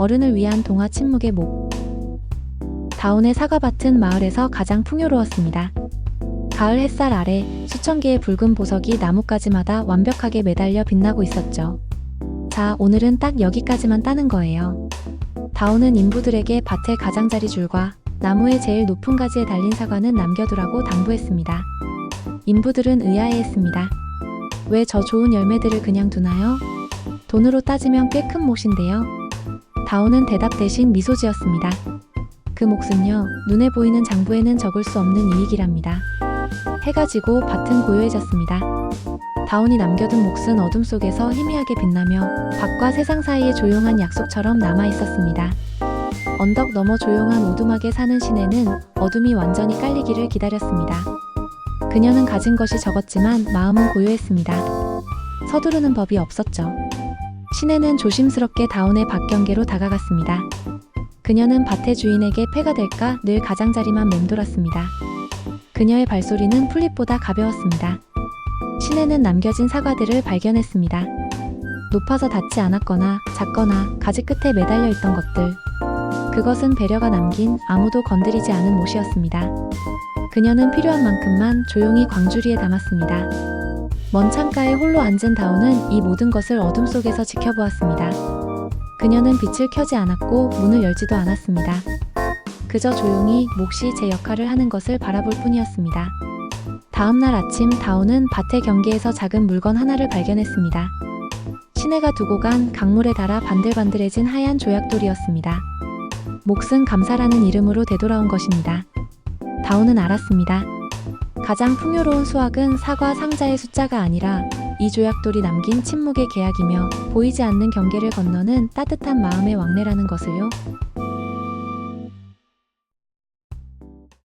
어른을 위한 동화 침묵의 목. 다운의 사과밭은 마을에서 가장 풍요로웠습니다. 가을 햇살 아래 수천 개의 붉은 보석이 나뭇가지마다 완벽하게 매달려 빛나고 있었죠. 자, 오늘은 딱 여기까지만 따는 거예요. 다운은 인부들에게 밭의 가장자리 줄과 나무의 제일 높은 가지에 달린 사과는 남겨두라고 당부했습니다. 인부들은 의아해했습니다. 왜 저 좋은 열매들을 그냥 두나요? 돈으로 따지면 꽤 큰 몫인데요. 다운은 대답 대신 미소 지었습니다. 그 몫은요, 눈에 보이는 장부에는 적을 수 없는 이익이랍니다. 해가 지고 밭은 고요해졌습니다. 다운이 남겨둔 몫은 어둠 속에서 희미하게 빛나며 밭과 세상 사이의 조용한 약속처럼 남아 있었습니다. 언덕 너머 조용한 오두막에 사는 시내는 어둠이 완전히 깔리기를 기다렸습니다. 그녀는 가진 것이 적었지만 마음은 고요했습니다. 서두르는 법이 없었죠. 시내는 조심스럽게 다운의 밭 경계로 다가갔습니다. 그녀는 밭의 주인에게 폐가 될까 늘 가장자리만 맴돌았습니다. 그녀의 발소리는 풀잎보다 가벼웠습니다. 시내는 남겨진 사과들을 발견했습니다. 높아서 닿지 않았거나 작거나 가지 끝에 매달려 있던 것들. 그것은 배려가 남긴 아무도 건드리지 않은 못이었습니다. 그녀는 필요한 만큼만 조용히 광주리에 담았습니다. 먼 창가에 홀로 앉은 다운은 이 모든 것을 어둠 속에서 지켜보았습니다. 그녀는 빛을 켜지 않았고 문을 열지도 않았습니다. 그저 조용히 몫이 제 역할을 하는 것을 바라볼 뿐이었습니다. 다음 날 아침 다운은 밭의 경계에서 작은 물건 하나를 발견했습니다. 시내가 두고 간 강물에 닿아 반들반들해진 하얀 조약돌이었습니다. 몫은 감사라는 이름으로 되돌아온 것입니다. 다운은 알았습니다. 가장 풍요로운 수확은 사과 상자의 숫자가 아니라 이 조약돌이 남긴 침묵의 계약이며 보이지 않는 경계를 건너는 따뜻한 마음의 왕래라는 것을요.